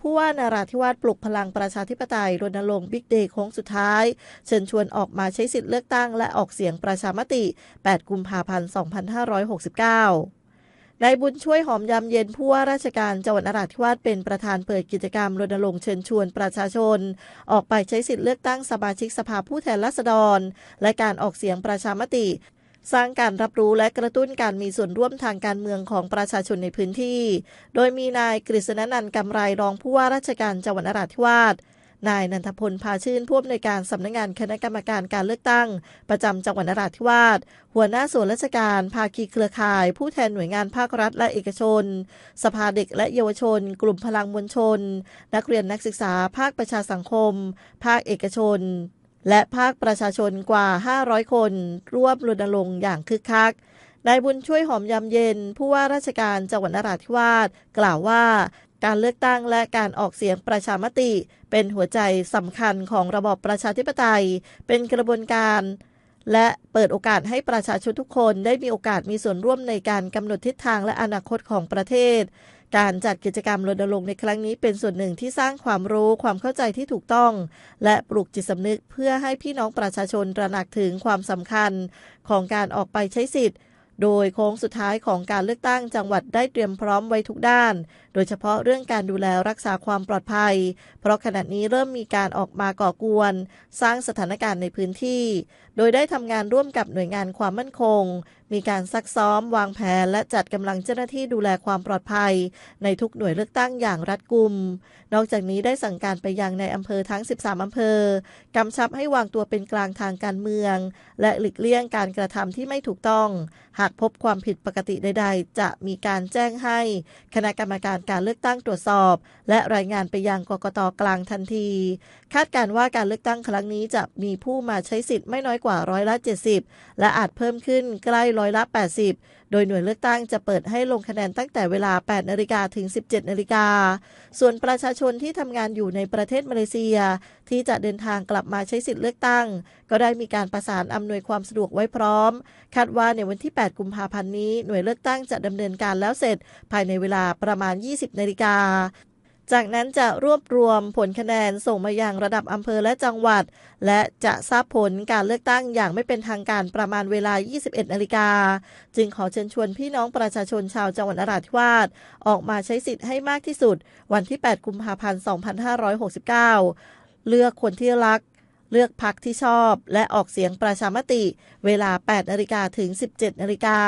ผู้ว่านาราธิวาสปลุกพลังประชาธิปไตยรณรงค์บิ๊กเดย์โค้งสุดท้าย เชิญชวนออกมาใช้สิทธิ์เลือกตั้งและออกเสียงประชามติ 8 กุมภาพันธ์ 2569นายบุญช่วยหอมยำเย็นผู้ว่าราชการจังหวัดนราธิวาสเป็นประธานเปิดกิจกรรมรณรงค์เชิญชวนประชาชน ออกไปใช้สิทธิ์เลือกตั้งสมาชิกสภาผู้แทนราษฎร และการออกเสียงประชามติ สร้างการรับรู้และกระตุ้นการมีส่วนร่วมทางการเมืองของประชาชนในพื้นที่ โดยมีนายกฤษณนันท์กำไรรองผู้ว่าราชการจังหวัดนราธิวาสนายนันทพลพาชื่นผู้อำนวยการสำนักงานคณะกรรมการการเลือกตั้ง ประจำจังหวัดนราธิวาสหัวหน้าส่วนราชการ ภาคีเครือข่าย ผู้แทนหน่วยงานภาครัฐและเอกชน สภาเด็กและเยาวชน กลุ่มพลังมวลชน นักเรียนนักศึกษา ภาคประชาสังคม ภาคเอกชน และภาคประชาชนกว่า 500 คน ร่วมรณรงค์อย่างคึกคักนายบุญช่วยหอมยำเย็น ผู้ว่าราชการจังหวัดนราธิวาสกล่าวว่า การเลือกตั้งและการออกเสียงประชามติ เป็นหัวใจสำคัญของระบอบประชาธิปไตย เป็นกระบวนการและเปิดโอกาสให้ประชาชนทุกคนได้มีโอกาสมีส่วนร่วมในการกำหนดทิศทางและอนาคตของประเทศ การจัดกิจกรรมรณรงค์ในครั้งนี้เป็นส่วนหนึ่งที่สร้างความรู้ความเข้าใจที่ถูกต้อง และปลูกจิตสำนึกเพื่อให้พี่น้องประชาชนตระหนักถึงความสำคัญของการออกไปใช้สิทธิ์โดยโค้งสุดท้ายของการเลือกตั้งจังหวัดได้เตรียมพร้อมไว้ทุกด้าน โดยเฉพาะเรื่องการดูแลรักษาความปลอดภัย เพราะขณะนี้เริ่มมีการออกมาก่อกวน สร้างสถานการณ์ในพื้นที่ โดยได้ทำงานร่วมกับหน่วยงานความมั่นคงมีการซักซ้อม วางแผน และจัดกำลังเจ้าหน้าที่ดูแลความปลอดภัย ในทุกหน่วยเลือกตั้งอย่างรัดกุม นอกจากนี้ได้สั่งการไปยังในอำเภอทั้ง 13 อำเภอกำชับให้วางตัวเป็นกลางทางการเมือง และหลีกเลี่ยงการกระทำที่ไม่ถูกต้อง หากพบความผิดปกติใด ๆ จะมีการแจ้งให้ คณะกรรมการการเลือกตั้งตรวจสอบ และรายงานไปยังกกตกลางทันที คาดการว่าการเลือกตั้งครั้งนี้จะมีผู้มาใช้สิทธิ์ไม่น้อยกว่าร้อยละ 70 และอาจเพิ่มขึ้นใกล้ร้อยละ 80 โดยหน่วยเลือกตั้งจะเปิดให้ลงคะแนนตั้งแต่เวลา 8นาฬิกาถึง 17นาฬิกา ส่วนประชาชนที่ทำงานอยู่ในประเทศมาเลเซีย ที่จะเดินทางกลับมาใช้สิทธิ์เลือกตั้ง ก็ได้มีการประสานอำนวยความสะดวกไว้พร้อม คาดว่าในวันที่ 8 กุมภาพันธ์นี้หน่วยเลือกตั้งจะดำเนินการแล้วเสร็จ ภายในเวลาประมาณ 20นาฬิกา จากนั้นจะรวบรวมผลคะแนนส่งมายังระดับอำเภอและจังหวัด และจะทราบผลการเลือกตั้งอย่างไม่เป็นทางการประมาณเวลา 21 นาฬิกา จึงขอเชิญชวนพี่น้องประชาชนชาวจังหวัดนราธิวาสออกมาใช้สิทธิ์ให้มากที่สุด วันที่ 8 กุมภาพันธ์ 2569 เลือกคนที่รักเลือกพักที่ชอบ และออกเสียงประชามติ เวลา 8 นาฬิกาถึง 17 นาฬิกา